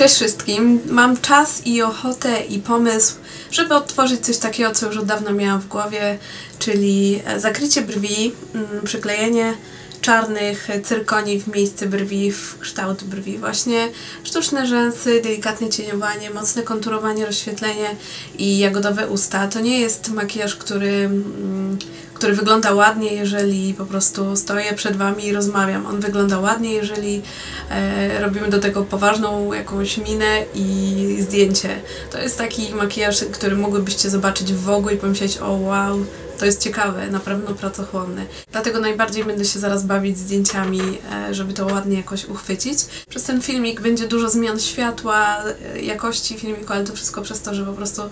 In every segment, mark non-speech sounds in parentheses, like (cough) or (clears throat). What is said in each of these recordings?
Cześć wszystkim. Mam czas i ochotę i pomysł, żeby odtworzyć coś takiego, co już od dawna miałam w głowie, czyli e, zakrycie brwi, mm, przyklejenie czarnych cyrkoni w miejsce brwi, w kształt brwi. Właśnie sztuczne rzęsy, delikatne cieniowanie, mocne konturowanie, rozświetlenie i jagodowe usta. To nie jest makijaż, który, mm, który wygląda ładnie, jeżeli po prostu stoję przed Wami i rozmawiam. On wygląda ładnie, jeżeli e, robimy do tego poważną jakąś minę i zdjęcie. To jest taki makijaż, który mogłybyście zobaczyć w Vogue i pomyśleć, o wow, to jest ciekawe, na pewno pracochłonne. Dlatego najbardziej będę się zaraz bawić zdjęciami, e, żeby to ładnie jakoś uchwycić. Przez ten filmik będzie dużo zmian światła, e, jakości filmiku, ale to wszystko przez to, że po prostu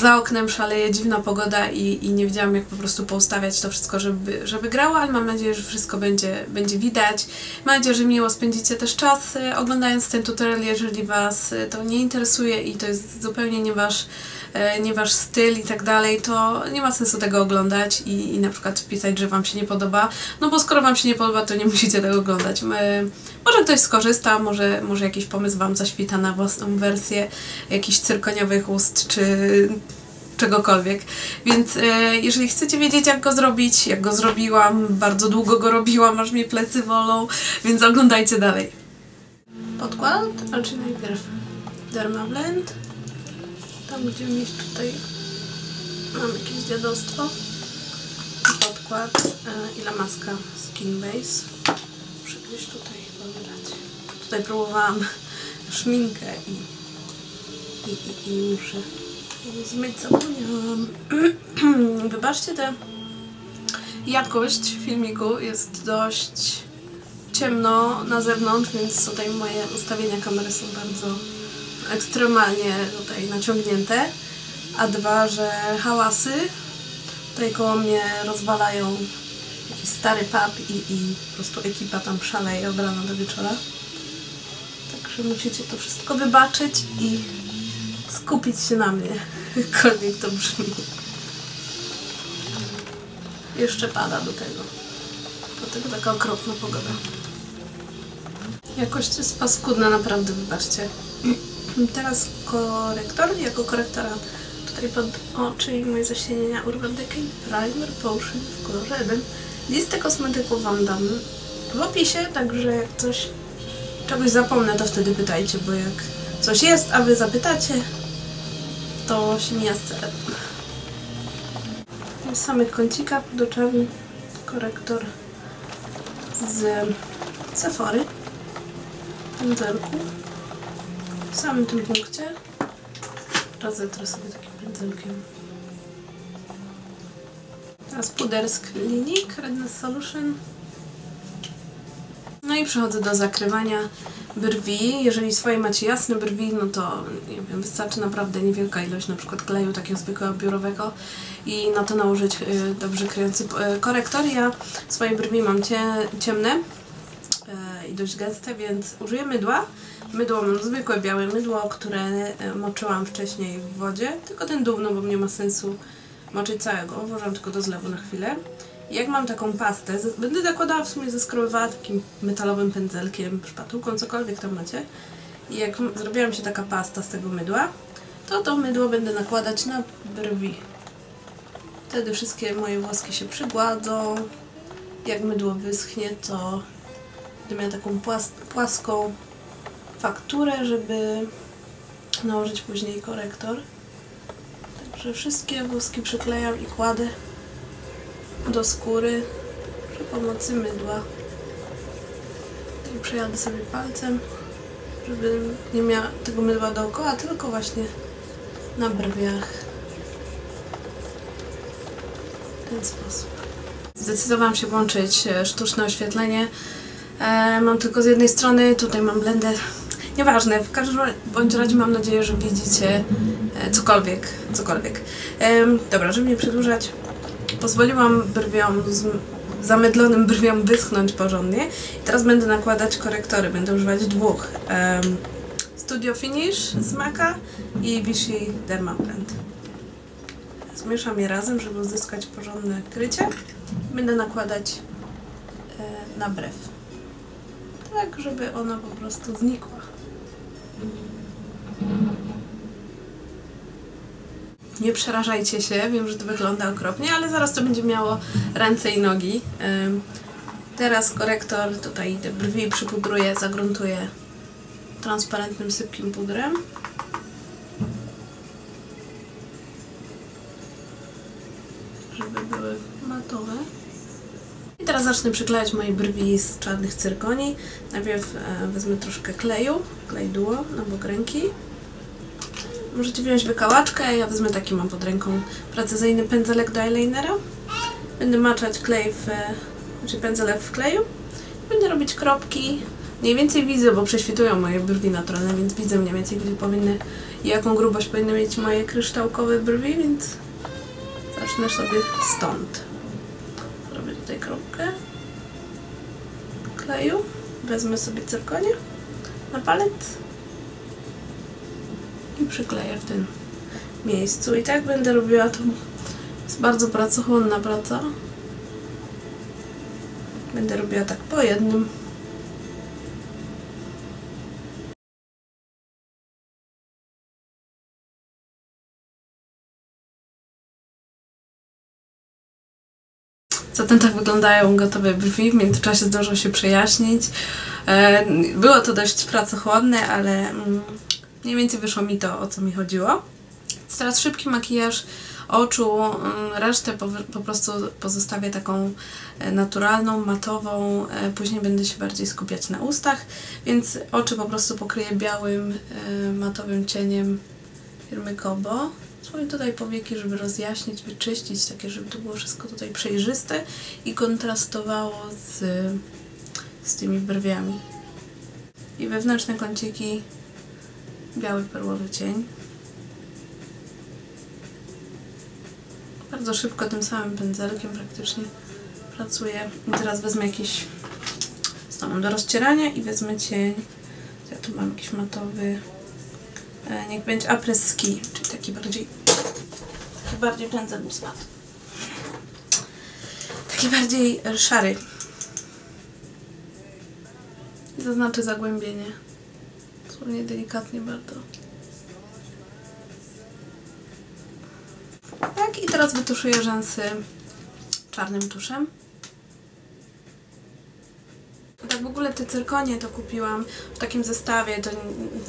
za oknem szaleje dziwna pogoda i, i nie wiedziałam jak po prostu poustawiać to wszystko, żeby, żeby grało, ale mam nadzieję, że wszystko będzie, będzie widać. Mam nadzieję, że miło spędzicie też czas e, oglądając ten tutorial, jeżeli Was to nie interesuje i to jest zupełnie nie Wasz E, nie wasz styl i tak dalej, to nie ma sensu tego oglądać i, i na przykład pisać, że wam się nie podoba, no bo skoro wam się nie podoba, to nie (laughs) musicie tego oglądać. My, może ktoś skorzysta, może, może jakiś pomysł wam zaświta na własną wersję jakichś cyrkoniowych ust, czy czegokolwiek. Więc e, jeżeli chcecie wiedzieć jak go zrobić, jak go zrobiłam, bardzo długo go robiłam, aż mi plecy wolą, więc oglądajcie dalej. Podkład, a czy najpierw Dermablend? Tam będziemy mieć tutaj mam jakieś dziadostwo. Podkład e, i lamaska Skin Base. Muszę gdzieś tutaj chyba tutaj próbowałam szminkę i, i, i, i muszę zmyć zapomniałam. (clears throat) Wybaczcie tę jakość. Filmiku jest dość ciemno na zewnątrz, więc tutaj moje ustawienia kamery są bardzo ekstremalnie tutaj naciągnięte, a dwa, że hałasy tutaj koło mnie rozwalają jakiś stary pub i, i po prostu ekipa tam szaleje od rana do wieczora. Także musicie to wszystko wybaczyć i skupić się na mnie, (laughs) jakkolwiek to brzmi. Jeszcze pada do tego. Dlatego taka okropna pogoda. Jakość jest paskudna, naprawdę, wybaczcie. Teraz korektor. Jako korektora tutaj pod oczy i moje zaśnienia Urban Decay Primer Potion w kolorze 1. Listę kosmetyków Wam dam w opisie, także jak coś czegoś zapomnę, to wtedy pytajcie, bo jak coś jest, a Wy zapytacie, to się mija z celem. W samych kącikach pod oczami korektor z Sephory pędzelku w samym tym punkcie rozetrę sobie takim pędzelkiem. Teraz puder z Redness Solution. No i przechodzę do zakrywania brwi. Jeżeli swoje macie jasne brwi, no to nie wiem, wystarczy naprawdę niewielka ilość na przykład kleju takiego zwykłego biurowego i na to nałożyć y, dobrze kryjący y, korektor. Ja swoje brwi mam ciemne y, i dość gęste, więc użyję mydła Mydło mam zwykłe białe mydło, które e, moczyłam wcześniej w wodzie, tylko ten dół, no bo nie ma sensu moczyć całego, włożam tylko do zlewu na chwilę. I jak mam taką pastę, będę nakładała w sumie, zeskrobywała takim metalowym pędzelkiem, szpatułką, cokolwiek tam macie. I jak zrobiła mi się taka pasta z tego mydła, to to mydło będę nakładać na brwi. Wtedy wszystkie moje włoski się przygładzą. Jak mydło wyschnie, to będę miała taką płas płaską fakturę, żeby nałożyć później korektor. Także wszystkie włoski przyklejam i kładę do skóry przy pomocy mydła. I przejadę sobie palcem, żeby nie miała tego mydła dookoła, tylko właśnie na brwiach. W ten sposób. Zdecydowałam się włączyć e, sztuczne oświetlenie. E, mam tylko z jednej strony, tutaj mam blendę Nieważne, w każdym bądź razie mam nadzieję, że widzicie e, cokolwiek, cokolwiek. Dobra, żeby nie przedłużać, pozwoliłam brwiom, z, zamydlonym brwiom wyschnąć porządnie. Teraz będę nakładać korektory, będę używać dwóch. Studio Finish z Maca i Vichy Dermablend. Zmieszam je razem, żeby uzyskać porządne krycie. Będę nakładać e, na brew. Tak, żeby ona po prostu znikła. Nie przerażajcie się, wiem, że to wygląda okropnie, ale zaraz to będzie miało ręce i nogi. Teraz korektor, tutaj te brwi przypudruję, zagruntuję transparentnym, sypkim pudrem. Żeby były matowe. I teraz zacznę przyklejać moje brwi z czarnych cyrkoni. Najpierw e, wezmę troszkę kleju, klej duo na bok ręki. Możecie wziąć wykałaczkę, ja wezmę taki mam pod ręką precyzyjny pędzelek do eyelinera. Będę maczać klej w, znaczy pędzelek w kleju. Będę robić kropki. Mniej więcej widzę, bo prześwitują moje brwi naturalne, więc widzę mniej więcej, gdzie powinny i jaką grubość powinny mieć moje kryształkowe brwi, więc zacznę sobie stąd. Zrobię tutaj kropkę kleju. Wezmę sobie cyrkonię na palet i przykleję w tym miejscu. I tak będę robiła to. Jest bardzo pracochłonna praca. Będę robiła tak po jednym. Zatem tak wyglądają gotowe brwi. W międzyczasie zdążyło się przejaśnić. E, Było to dość pracochłonne, ale mm, mniej więcej wyszło mi to, o co mi chodziło. Teraz szybki makijaż oczu, mm, resztę po, po prostu pozostawię taką e, naturalną, matową. E, Później będę się bardziej skupiać na ustach, więc oczy po prostu pokryję białym, e, matowym cieniem firmy Kobo. Swoje tutaj powieki, żeby rozjaśnić, wyczyścić, takie, żeby to było wszystko tutaj przejrzyste i kontrastowało z, z tymi brwiami. I wewnętrzne kąciki, biały perłowy cień. Bardzo szybko tym samym pędzelkiem praktycznie pracuję. I teraz wezmę jakiś stąd do rozcierania i wezmę cień. Ja tu mam jakiś matowy. E, niech będzie après ski, czyli taki bardziej taki bardziej pędzel mi. Taki bardziej szary. Zaznaczę zagłębienie. Dosłownie delikatnie bardzo. Tak, i teraz wytuszuję rzęsy czarnym tuszem. Tak w ogóle te cyrkonie to kupiłam w takim zestawie, to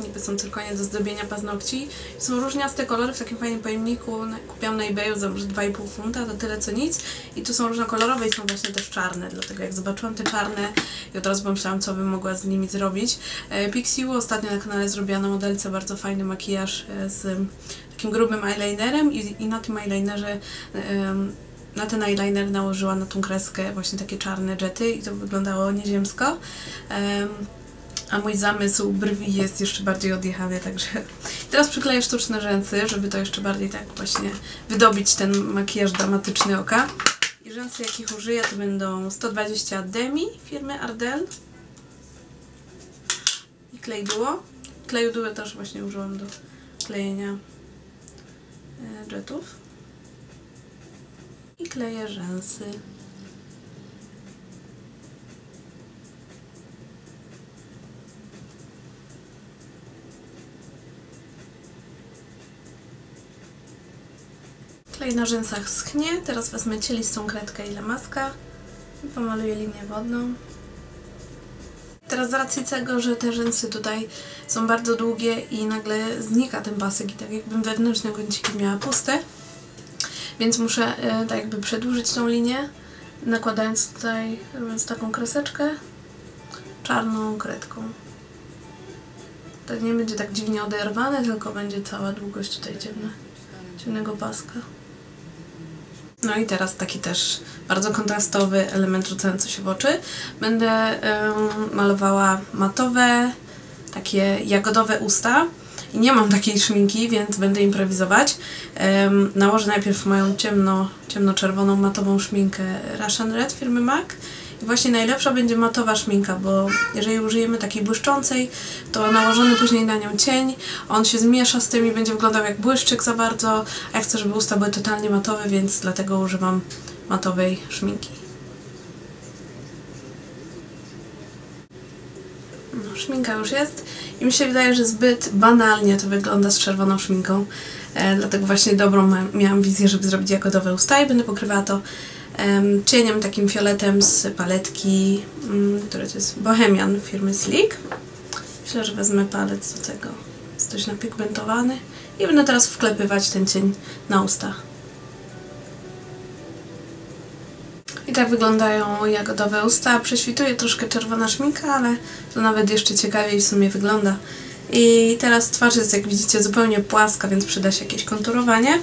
niby są cyrkonie do zdobienia paznokci. Są różniaste kolory w takim fajnym pojemniku, kupiłam na eBayu za może 2,5 funta, to tyle co nic. I tu są różnokolorowe i są właśnie też czarne, dlatego jak zobaczyłam te czarne i od razu pomyślałam, co bym mogła z nimi zrobić. E, Pixiu ostatnio na kanale zrobiła na modelce bardzo fajny makijaż e, z takim grubym eyelinerem i, i na tym eyelinerze na ten eyeliner nałożyła na tą kreskę właśnie takie czarne jety i to wyglądało nieziemsko. Em, a mój zamysł brwi jest jeszcze bardziej odjechany, także (laughs) teraz przykleję sztuczne rzęsy, żeby to jeszcze bardziej tak właśnie wydobić ten makijaż dramatyczny oka. I rzęsy jakich użyję to będą 120 Demi firmy Ardell i klej duo. Kleju duo też właśnie użyłam do klejenia e, jetów. I kleję rzęsy. Klej na rzęsach schnie. Teraz wezmę cielistą kredkę i lamaska i pomaluję linię wodną. Teraz z racji tego, że te rzęsy tutaj są bardzo długie i nagle znika ten pasek i tak jakbym wewnętrzne kąciki miała puste, więc muszę e, tak jakby przedłużyć tą linię, nakładając tutaj, robiąc taką kreseczkę czarną kredką. To nie będzie tak dziwnie oderwane, tylko będzie cała długość tutaj ciemne, ciemnego paska. No i teraz taki też bardzo kontrastowy element rzucający się w oczy. Będę em, malowała matowe, takie jagodowe usta. I nie mam takiej szminki, więc będę improwizować. Em, nałożę najpierw moją ciemno, ciemno-czerwoną matową szminkę Russian Red firmy MAC. I właśnie najlepsza będzie matowa szminka, bo jeżeli użyjemy takiej błyszczącej, to nałożony później na nią cień, on się zmiesza z tym i będzie wyglądał jak błyszczyk za bardzo, a ja chcę, żeby usta były totalnie matowe, więc dlatego używam matowej szminki. Szminka już jest i mi się wydaje, że zbyt banalnie to wygląda z czerwoną szminką. E, dlatego właśnie dobrą miałam wizję, żeby zrobić jagodowe usta i będę pokrywała to em, cieniem takim fioletem z paletki, mm, który to jest Bohemian firmy Sleek. Myślę, że wezmę palec do tego. Jest dość napigmentowany. I będę teraz wklepywać ten cień na usta. Tak wyglądają jagodowe usta. Prześwituje troszkę czerwona szminka, ale to nawet jeszcze ciekawiej w sumie wygląda. I teraz twarz jest, jak widzicie, zupełnie płaska, więc przyda się jakieś konturowanie.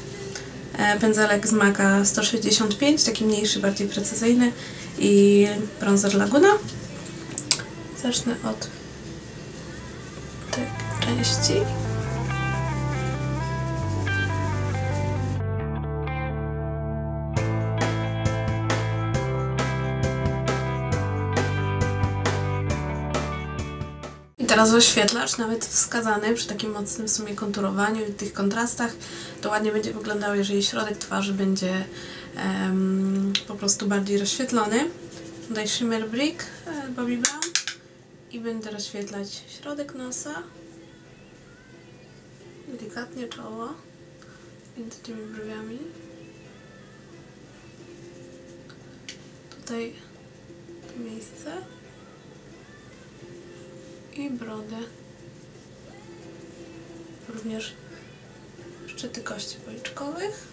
E, Pędzelek z Maca 165, taki mniejszy, bardziej precyzyjny. I bronzer Laguna. Zacznę od tej części. Teraz oświetlacz, nawet wskazany przy takim mocnym w sumie konturowaniu i tych kontrastach, to ładnie będzie wyglądało, jeżeli środek twarzy będzie po prostu bardziej rozświetlony. Tutaj Shimmer Brick e, Bobbi Brown i będę rozświetlać środek nosa, delikatnie czoło, między tymi brwiami. Tutaj to miejsce i brodę. Również szczyty kości policzkowych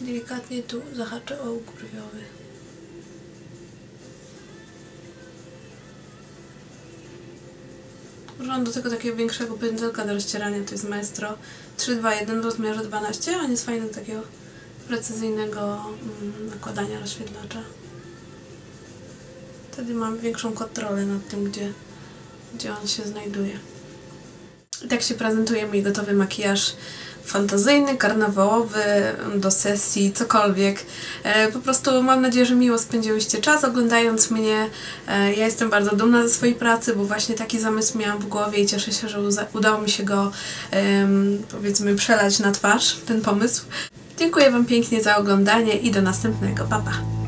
i delikatnie tu zahaczę o brwiowy. Użyłam do tego takiego większego pędzelka do rozcierania, to jest Maestro 321 w rozmiarze 12, on jest fajny do takiego precyzyjnego mm, nakładania rozświetlacza. Wtedy mam większą kontrolę nad tym, gdzie, gdzie on się znajduje. I tak się prezentuje mój gotowy makijaż fantazyjny, karnawałowy, do sesji, cokolwiek. E, po prostu mam nadzieję, że miło spędziłyście czas oglądając mnie. E, ja jestem bardzo dumna ze swojej pracy, bo właśnie taki zamysł miałam w głowie i cieszę się, że udało mi się go powiedzmy przelać na twarz, ten pomysł. Dziękuję Wam pięknie za oglądanie i do następnego. Pa, pa!